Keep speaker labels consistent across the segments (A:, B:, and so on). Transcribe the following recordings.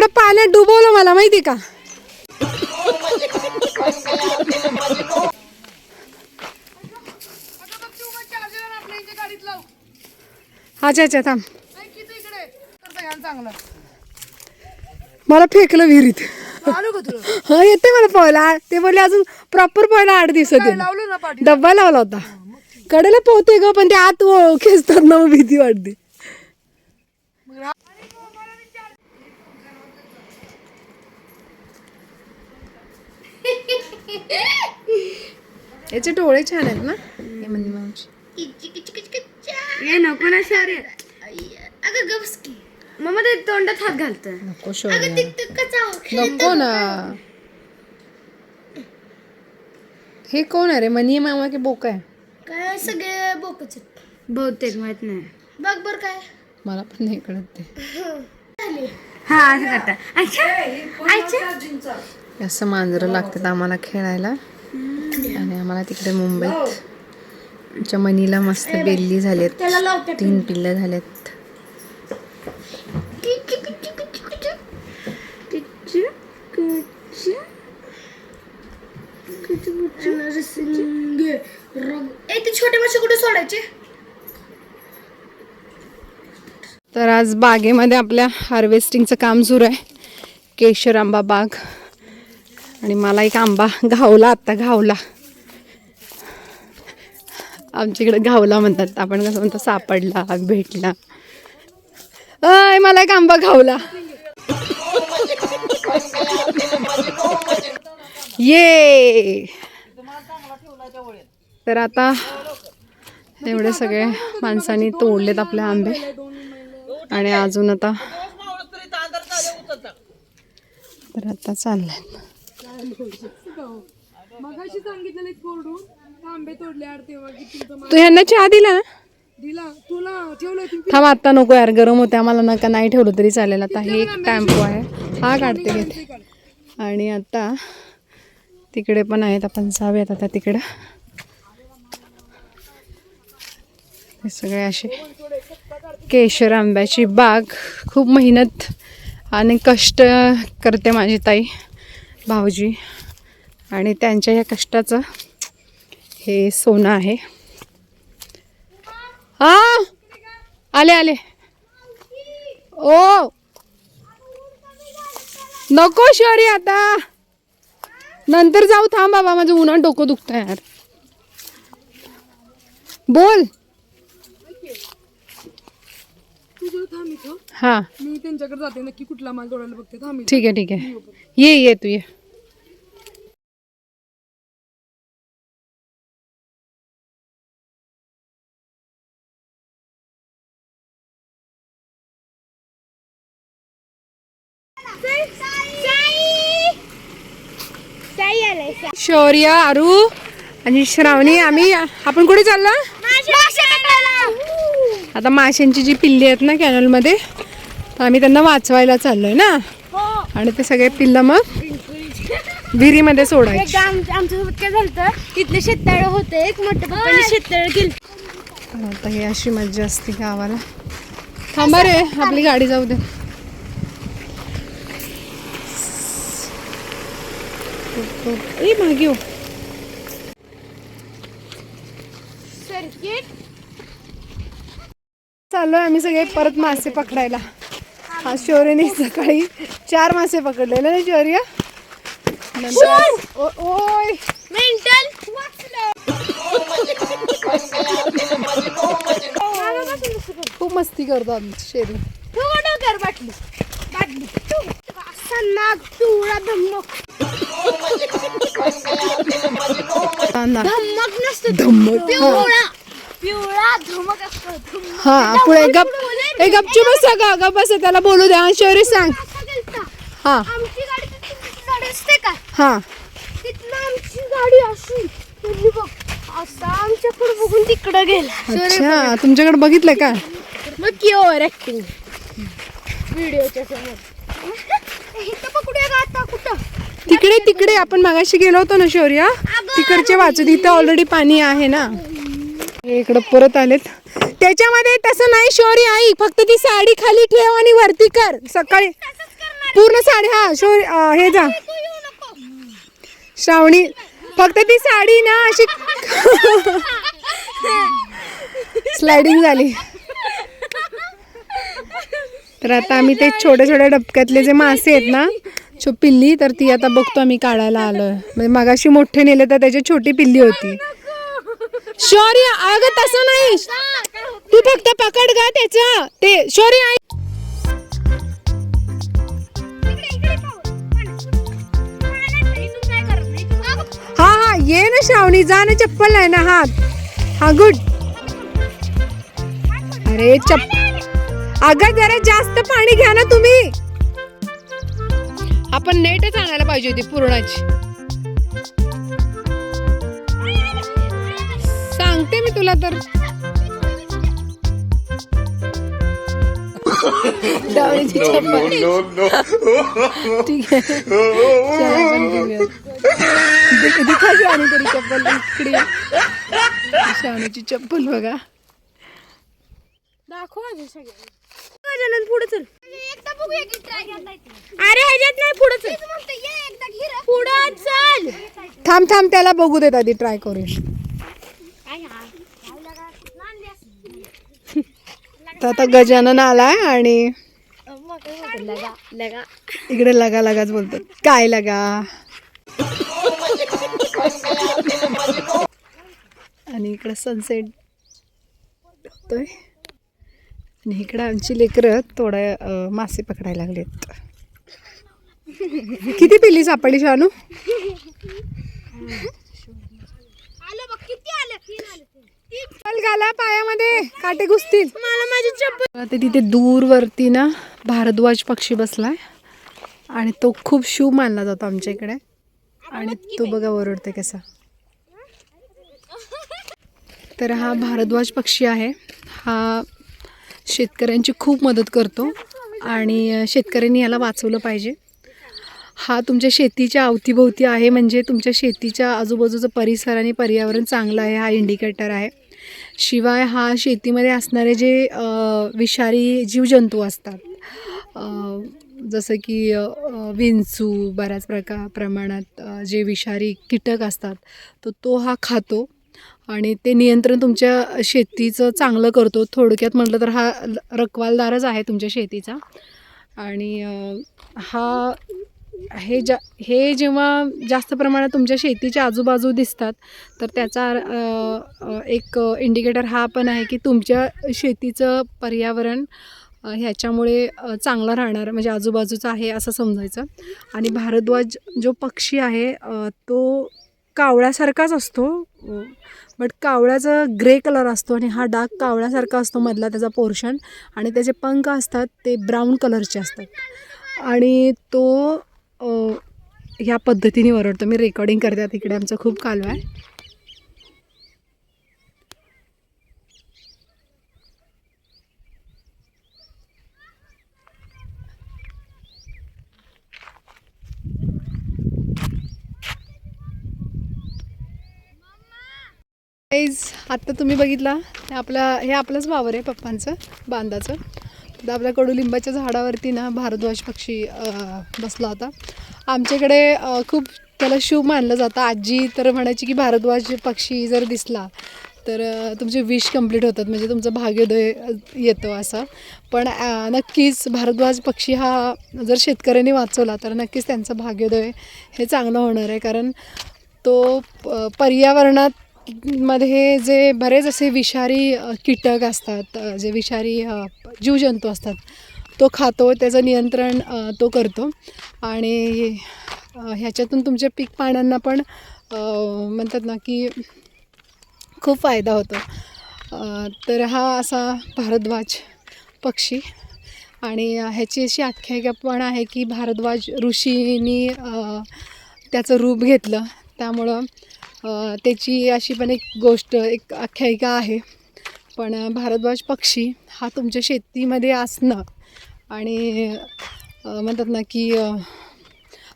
A: तिकडे पाण्यात डुबवलं मला माहिती का? अच्छा अच्छा थांब. मला फेकलं विहिरीत. हा येते मला पोहायला. ते बोलले अजून प्रॉपर पोहायला आठ दिवसात. डब्बा लावला होता. कडेला पोहते ग पण ते आत खेचतात ना भीती वाटते. याचे डोळे छान आहेत ना? हे म्हणजे मावशी.
B: ये नको ना शारे अगं गप्स की मग ते तोंडात हात घालत
A: नको शौर्य
B: कचा
A: नको ना. हे कोण आहे रे? मनी मामा की बोका आहे?
B: काय सगळे बोकच बहुतेक माहीत नाही. बघ बर काय.
A: मला पण नाही कळत ते.
B: हा असं करता. अच्छा अच्छा
A: असं मांजरं लागतात आम्हाला खेळायला. आणि आम्हाला तिकडे मुंबईत आमच्या मनीला मस्त बेल्ली झालेत. तीन पिल्लं झालेत.
B: ते छोटे मासे कुठे सोडायचे
A: तर आज बागेमध्ये आपल्या हार्वेस्टिंगचं काम सुरू आहे. केशर आंबा बाग. आणि मला एक आंबा घावला आत्ता घावला. आमच्या इकडे घावला म्हणतात. आपण कसं म्हणतो सापडला भेटला. अय मला एक आंबा घावला. ये. तर आता एवढे सगळे माणसांनी तोडलेत आपले आंबे. आणि अजून आता तर आता चाललंय तू ह्यांना चहा दिला ना? थांब आता नको यार गरम होते आम्हाला नका नाही ठेवलं तरी चालेल. आता हे एक टॅम्पो आहे. हा काढते घेते. आणि आता तिकडे पण आहेत. आपण जाऊयात आता तिकडं. हे सगळे असे केशर आंब्याची बाग. खूप मेहनत आणि कष्ट करते माझी ताई. भाऊजी आणि त्यांच्या या कष्टाचं हे सोनं आहे. हा आले आले. ओ नको शरी आता. नंतर जाऊ थांब बाबा माझं उन्हात डोकं दुखतं यार. बोल. हा.
C: मी त्यांच्याकडे जाते नक्की कुठला माल तोडायला बघते थांब
A: ठीक आहे ठीक आहे. ये ये तू ये. शौर्य आरू आणि श्रावणी आम्ही आपण कुठे चालला? आता माशांची जी पिल्ली आहेत ना कॅनलमध्ये तर आम्ही त्यांना वाचवायला चाललोय ना. आणि ते सगळे पिल्लं मग विहिरीमध्ये सोडायचे.
B: आमच्यासोबत काय झालं तिथले शेततळ होते एक मोठं पप्पाने शेततळ केलं.
A: आता ही अशी मज्जा असते गावाला. थांबा रे आपली गाडी जाऊ दे. मागे हो. चाललोय आम्ही सगळे. परत मासे पकडायला. हा शौर्यने सकाळी चार मासे पकडलेले ना शौर्य? नंतर- ओय! खूप मस्ती करतो आमची शेरी
B: धम्मक. नसतो
A: धम्मक. हा.
B: पिवळा धमक असतो
A: हा पुढे गप ए गपचूप बसा का गप बसा त्याला बोलू द्या हा, शौर्य सांग.
B: असा गेलता.
A: हा.
B: आमची गाडी तिथून गाडी असते का?
A: हा.
B: तिथनं आमची गाडी अशी. गेली बघ असा आमच्याकडे बघून तिकडं गेला.
A: अच्छा तुमच्याकडे बघितलं का?
B: मग की ओव्हर ऍक्टिंग व्हिडिओच्या समोर. इथं पकडूया का आता कुठं?
A: तिकडे तिकडे आपण मगाशी गेलो होतो ना शौर्य? तिकडचे वाचत इथं ऑलरेडी पाणी आहे ना? हे इकडं परत आलेत. त्याच्यामध्ये तसं नाही शौर्य आई फक्त ती साडी खाली ठेव आणि वरती कर. सकाळी पूर्ण साडी हा शौर्य हे जा. श्रावणी फक्त ती साडी ना अशी स्लायडिंग झाली. तर आता आम्ही ते छोट्या छोट्या डबक्यातले जे मासे आहेत ना छो पिल्ली तर ती आता बघतो आम्ही काढायला आलोय. म्हणजे मगाशी मोठे नेले तर त्याची छोटी पिल्ली होती. शौर्य अगं तसं नाही. तू फक्त पकड गा त्याच. ते शौर्य आई हा हा ये ना श्रावणी जा ना चप्पल आहे ना हात. हा गुड. अरे चप्पल अगं जरा जास्त पाणी घ्या ना तुम्ही. आपण नेटच आणायला पाहिजे होती पूर्णाची. सांगते मी तुला तर. डावळीची चप्पल ठीक आहे. चला आपण घेऊयात. दि- दिखा शाणी तरी चप्पल इकडे. शाणीची चप्पल बघा.
B: दाखव पुढे चल. अरे ह्याच्यात नाही पुढे चल. पुढे चल.
A: थांब थांब त्याला बघू देत आधी ट्राय करून तर आता गजानन आलाय आणि इकडे लगा लगाच बोलतात. काय लगा? आणि इकडे सनसेट बघतोय आणि इकडे आमची लेकरं थोडं मासे पकडायला लागलेत. किती पिली सापडली शानू?
B: आलं बघ किती आलं?
A: चल घाला पायामध्ये काटे घुसतील.
B: मला माझी चप्पल
A: आता तिथे दूरवरती ना भारद्वाज पक्षी बसलाय. आणि तो खूप शिव मानला जातो आमच्या इकडे. आणि तो बघा ओरडते कसा. तर हा भारद्वाज पक्षी आहे. हा शेतकऱ्यांची खूप मदत करतो. आणि शेतकऱ्यांनी याला वाचवलं पाहिजे. हा तुमच्या शेतीच्या अवतीभोवती आहे म्हणजे तुमच्या शेतीच्या आजूबाजूचं परिसर आणि पर्यावरण चांगलं आहे हा इंडिकेटर आहे. शिवाय हा शेतीमध्ये असणारे जे विषारी जीवजंतू असतात जसं की विंचू बऱ्याच प्रका प्रमाणात जे विषारी कीटक असतात तर तो हा खातो आणि ते नियंत्रण तुमच्या शेतीचं चांगलं करतो. थोडक्यात म्हटलं तर हा ल- रखवालदारच आहे तुमच्या शेतीचा. आणि हा हे जा हे जेव्हा जास्त प्रमाणात तुमच्या शेतीच्या आजूबाजू दिसतात तर त्याचा एक इंडिकेटर हा पण आहे की तुमच्या शेतीचं पर्यावरण ह्याच्यामुळे चांगलं राहणार म्हणजे आजूबाजूचं आहे असं समजायचं. आणि भारद्वाज जो पक्षी आहे तो कावळ्यासारखाच असतो बट कावळ्याचा ग्रे कलर असतो आणि हा डार्क कावळ्यासारखा असतो मधला त्याचा पोर्शन. आणि त्याचे पंख असतात ते ब्राऊन कलरचे असतात. आणि तो ह्या पद्धतीने ओरडतो मी रेकॉर्डिंग करते. तिकडे इकडे आमचं खूप कालवा आहे. आत्ता तुम्ही बघितला हे आपला हे आपलंच वावर आहे पप्पांचं बांधाचं. तर आपल्या कडुलिंबाच्या झाडावरती ना भारद्वाज पक्षी बसला होता. आमच्याकडे खूप त्याला शुभ मानलं जातं. आजी तर म्हणायची की भारद्वाज पक्षी जर दिसला तर तुमचे विश कंप्लीट होतात. म्हणजे तुमचं भाग्योदय येतो असं. पण नक्कीच भारद्वाज पक्षी हा जर शेतकऱ्यांनी वाचवला तर नक्कीच त्यांचं भाग्योदय हे चांगलं होणार आहे. कारण तो प- पर्यावरणात मध्ये जे बरेच असे विषारी कीटक असतात जे विषारी जीवजंतू असतात तो खातो त्याचं नियंत्रण तो करतो. आणि ह्याच्यातून तुमच्या पीक पाण्यांना पण म्हणतात ना की खूप फायदा होतो. तर हा असा भारद्वाज पक्षी. आणि ह्याची अशी आख्यायिका पण आहे की भारद्वाज ऋषींनी त्याचं रूप घेतलं. त्यामुळं त्याची अशी पण एक गोष्ट एक आख्यायिका आहे. पण भारद्वाज पक्षी हा तुमच्या शेतीमध्ये असणं आणि म्हणतात ना की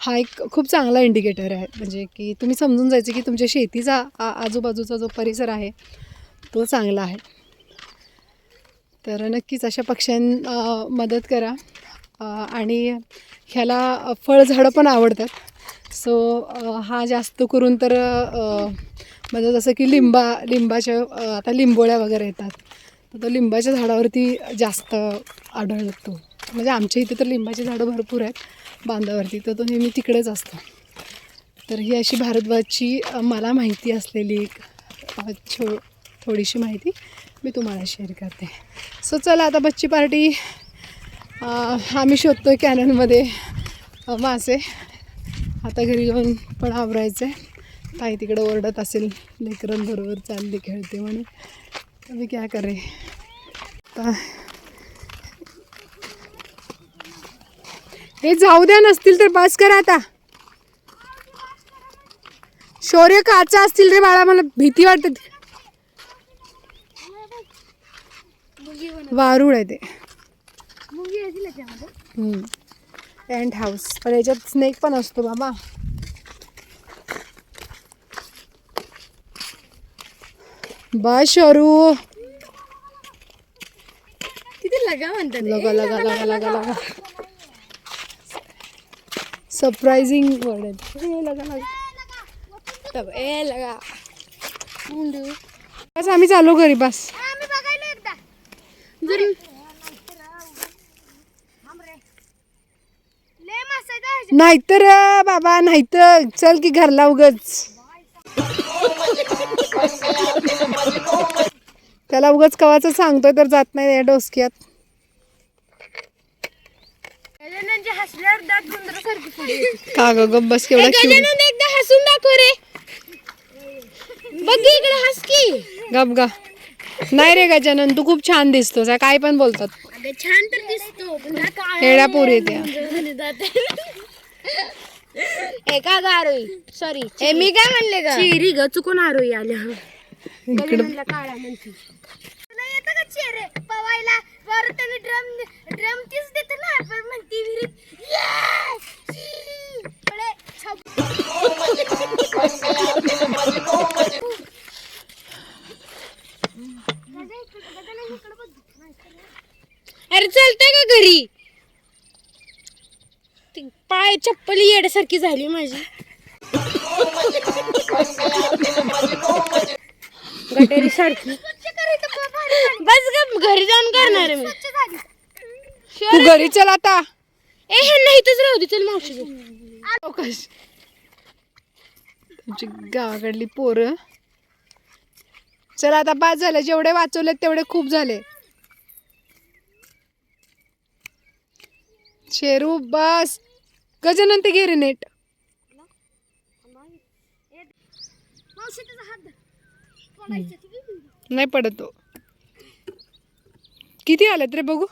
A: हा एक खूप चांगला इंडिकेटर आहे. म्हणजे की तुम्ही समजून जायचं की तुमच्या शेतीचा आ आजूबाजूचा जो परिसर आहे तो चांगला आहे. तर नक्कीच अशा पक्ष्यांना मदत करा. आणि ह्याला फळझाडं पण आवडतात. सो हा जास्त करून तर म्हणजे जसं की लिंबा लिंबाच्या आता लिंबोळ्या वगैरे येतात. तर तो लिंबाच्या झाडावरती जास्त आढळ लागतो म्हणजे आमच्या इथे तर लिंबाची झाडं भरपूर आहेत बांधावरती तर तो नेहमी तिकडेच असतो. तर ही अशी भारद्वाजची मला माहिती असलेली एक छो थोडीशी माहिती मी तुम्हाला शेअर करते. सो चला आता बच्ची पार्टी आम्ही शोधतो आहे कॅनलमध्ये मासे. आता घरी जाऊन पण आवरायचं आहे ताई तिकडे ओरडत असेल लेकरांबरोबर चालली खेळते म्हणून. मी क्या करे आता हे जाऊ द्या नसतील तर बस करा आता. शौर्य काचा असतील रे बाळा मला भीती वाटते. वारुळ आहे ते. टेंट हाऊस पण याच्यात स्नेक पण असतो बाबा. बस शरू.
B: किती लगा म्हणतात
A: लगा लगा लगा लगा लगा. सरप्राइझिंग वर्ड आहे लगा लगा.
B: ए लगा.
A: बस आम्ही चालू घरी बस
B: आम्ही बघायला एकदा जर ले मासा
A: नाहीतर बाबा नाहीतर. चल की घरला उगच. त्याला उगच कवाच सांगतोय तर जात नाही या डोसक्यात. का ग गप बस केवढा
B: एकदा हसून दाखव रे. बघ की इकडे हस की.
A: गप गा. नाही रे गजानन तू खूप छान दिसतोस. काय पण बोलतात.
B: छान तर दिसतो काळा
A: हेड्या पोरी त्या
B: एका गारोई सॉरी ए मी काय म्हणले का चिरी ग चुकून आरोई आल्या.
A: इकडं.
B: काळा म्हणते. तुला येतं का चेहरे पवायला. परत ड्रम ड्रम तीच देते ना पण म्हणती विहिरीत "Yes! शी!" कडे छप- अरे चालतंय का घरी ती पाय येण्यासारखी झाली माझी. गटेरी सारखी. बस ग घरी जाऊन करणार आहे मी.
A: तू घरी चल आता.
B: ए हे नाही इथंच राहू दे चल मावशी
A: चौकश तुमची गावाकडली पोरं. चला आता बाद झालं जेवढे वाचवले तेवढे खूप झाले. शेरू बस गजानन ते गेले नेट. नाही पडत तो. किती आलेत रे बघू?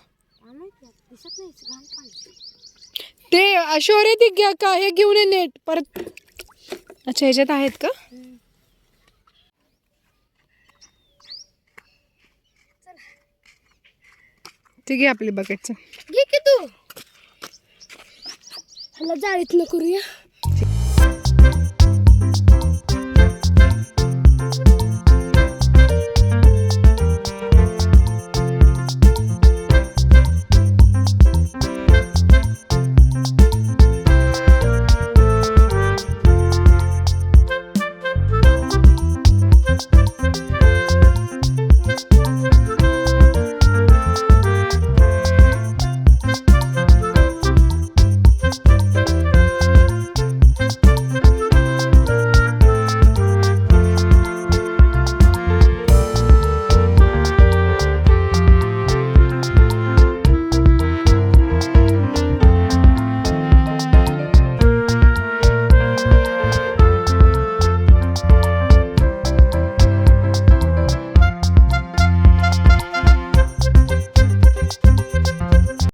A: ते शौर्य ते घ्या का? हे घेऊन ये नेट. परत. अच्छा ह्याच्यात आहेत का? ते घे आपली बकेटचं
B: घे की तू. ह्याला जाळीत न करूया